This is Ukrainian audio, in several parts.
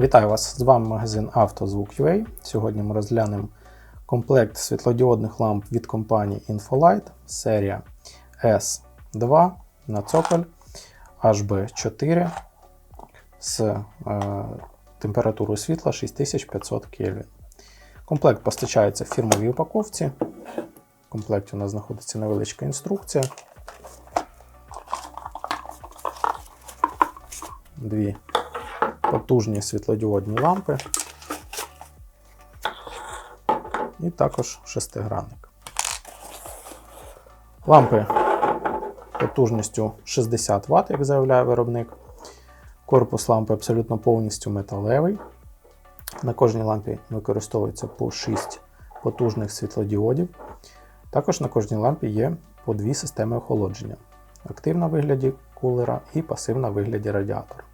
Вітаю вас! З вами магазин «Автозвук.UA». Сьогодні ми розглянемо комплект світлодіодних ламп від компанії Infolight, серія S2 на цоколь HB4 з е, температурою світла 6500 Кельвін. Комплект постачається в фірмовій упаковці. В комплекті у нас знаходиться невеличка інструкція. Дві потужні світлодіодні лампи. І також шестигранник. Лампи потужністю 60 Вт, як заявляє виробник. Корпус лампи абсолютно повністю металевий. На кожній лампі використовується по 6 потужних світлодіодів. Також на кожній лампі є по дві системи охолодження: активна в вигляді кулера і пасивна в вигляді радіатора.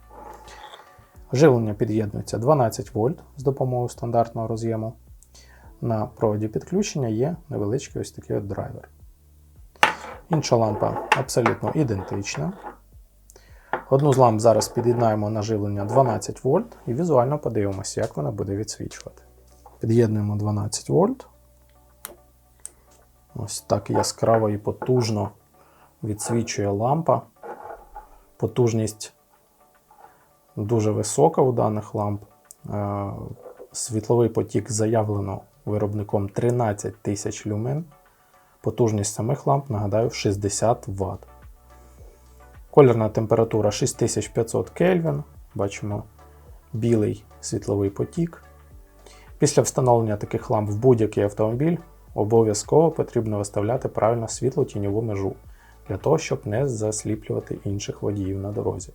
Живлення під'єднується 12 вольт з допомогою стандартного роз'єму. На проводі підключення є невеличкий ось такий от драйвер. Інша лампа абсолютно ідентична. Одну з ламп зараз під'єднаємо на живлення 12 вольт і візуально подивимося, як вона буде відсвічувати. Під'єднуємо 12 вольт. Ось так яскраво і потужно відсвічує лампа. Потужність дуже висока у даних ламп. Е, Світловий потік заявлено виробником 13 тисяч люмен. Потужність самих ламп, нагадаю, 60 Вт. Колірна температура 6500 Кельвін. Бачимо білий світловий потік. Після встановлення таких ламп в будь-який автомобіль обов'язково потрібно виставляти правильно світло тіньову межу для того, щоб не засліплювати інших водіїв на дорозі.